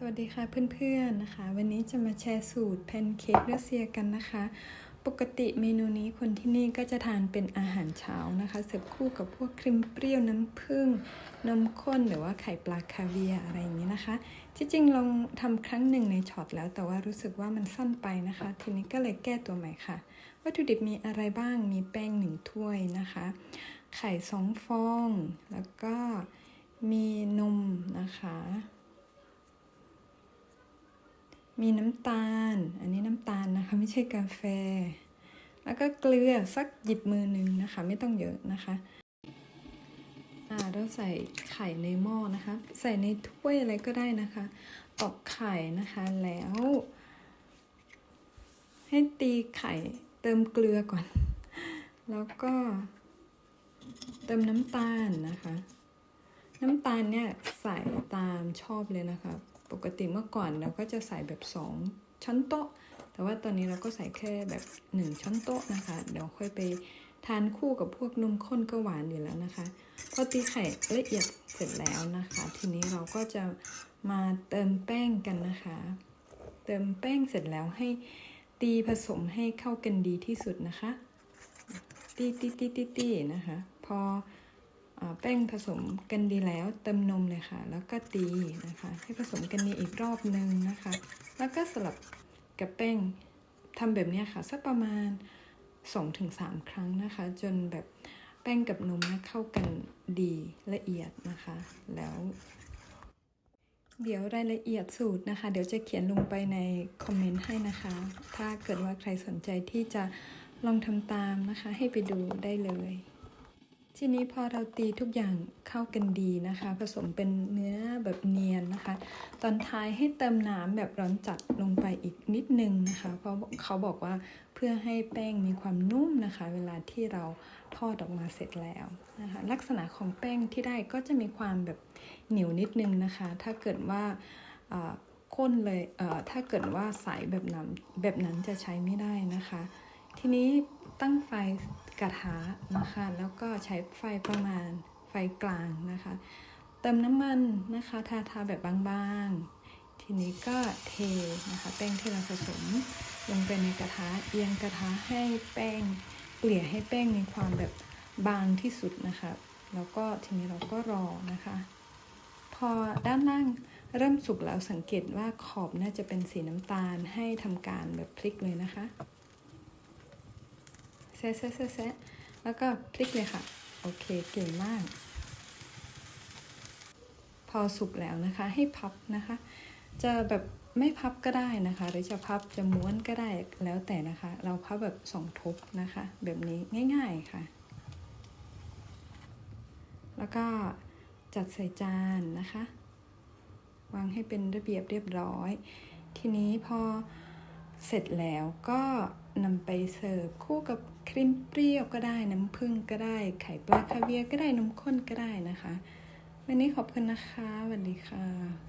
สวัสดีค่ะเพื่อนๆนะคะ วันนี้จะมาแชร์สูตรแพนเค้กรัสเซียกันนะคะ ปกติเมนูนี้คนที่นี่ก็จะทานเป็นอาหารเช้านะคะ เสิร์ฟคู่กับพวกครีมเปรี้ยวน้ำผึ้งนมข้นหรือว่าไข่ปลาคาเวียอะไรอย่างนี้นะคะที่จริงลองทำครั้งหนึ่งในช็อตแล้วแต่ว่ารู้สึกว่ามันสั้นไปนะคะ ทีนี้ก็เลยแก้ตัวใหม่ค่ะ วัตถุดิบมีอะไรบ้างมีแป้งหนึ่งถ้วยนะคะ ไข่สองฟอง แล้วก็มีนมนะคะ มีน้ำตาล อันนี้น้ำตาลนะคะ ไม่ใช่กาแฟ แล้วก็เกลือสักหยิบมือหนึ่งนะคะ ไม่ต้องเยอะนะคะอ่าเราใส่ไข่ในหม้อนะคะ ใส่ในถ้วยอะไรก็ได้นะคะตอกไข่นะคะแล้ว ให้ตีไข่เติมเกลือก่อน แล้วก็เติมน้ำตาลนะคะ น้ำตาลเนี่ยใส่ตามชอบเลยนะคะ ปกติเมื่อก่อนเราก็จะใส่แบบ 2 ช้อนโต๊ะ แต่ว่าตอนนี้เราก็ใส่แค่แบบ 1 ช้อนโต๊ะนะคะ เดี๋ยวค่อยไปทานคู่กับพวกนมข้นก็หวานอยู่แล้วนะคะ พอตีไข่ละเอียดเสร็จแล้วนะคะ ทีนี้เราก็จะมาเติมแป้งกันนะคะ เติมแป้งเสร็จแล้วให้ตีผสมให้เข้ากันดีที่สุดนะคะ ตีตีตีตีตีนะคะ พอ แป้งผสมกันดีแล้วเติมนมเลยค่ะ แล้วก็ตีนะคะ ให้ผสมกันดีอีกรอบหนึ่งนะคะ แล้วก็สลับกับแป้งทำแบบนี้ค่ะ สักประมาณ 2-3 ครั้งนะคะ จนแบบแป้งกับนมนะเข้ากันดีละเอียดนะคะ แล้ว เดี๋ยวรายละเอียดสูตรนะคะ เดี๋ยวจะเขียนลงไปในคอมเมนต์ให้นะคะ ถ้าเกิดว่าใครสนใจที่จะลองทำตามนะคะ ให้ไปดูได้เลย ทีนี้พอเราตีทุกอย่างเข้ากันดีนะคะ ผสมเป็นเนื้อแบบเนียนนะคะ ตอนท้ายให้เติมน้ำแบบร้อนจัดลงไปอีกนิดนึงนะคะ เพราะเขาบอกว่าเพื่อให้แป้งมีความนุ่มนะคะ เวลาที่เราทอดออกมาเสร็จแล้วนะคะลักษณะของแป้งที่ได้ก็จะมีความแบบเหนียวนิดนึงนะคะ ถ้าเกิดว่าข้นเลยเถ้าเกิดว่าใสแบบนั้นแบบนั้นจะใช้ไม่ได้นะคะ ทีนี้ตั้งไฟกระทะนะคะ แล้วก็ใช้ไฟประมาณไฟกลางนะคะ เติมน้ำมันนะคะ ทาทาแบบบางๆ ทีนี้ก็เทนะคะแป้งที่เราผสมลงไปในกระทะเอียงกระทะให้แป้งเกลี่ยให้แป้งมีความแบบบางที่สุดนะคะ แล้วก็ทีนี้เราก็รอนะคะ พอด้านล่างเริ่มสุกแล้วสังเกตว่าขอบน่าจะเป็นสีน้ำตาลให้ทำการแบบพลิกเลยนะคะแซะ แซะแซะแซะแล้วก็พลิกเลยค่ะ โอเคเก่งมาก พอสุกแล้วนะคะ ให้พับนะคะ จะแบบไม่พับก็ได้นะคะ หรือจะพับจะม้วนก็ได้แล้วแต่นะคะ เราพับแบบสองทบนะคะ แบบนี้ง่ายๆค่ะ แล้วก็จัดใส่จานนะคะ วางให้เป็นระเบียบเรียบร้อย ทีนี้พอ เสร็จแล้วก็นำไปเสิร์ฟคู่กับครีมเปรี้ยวก็ได้น้ำผึ้งก็ได้ ไข่ปลาคาเวียร์ก็ได้นมข้นก็ได้นะคะ วันนี้ขอบคุณนะคะสวัสดีค่ะ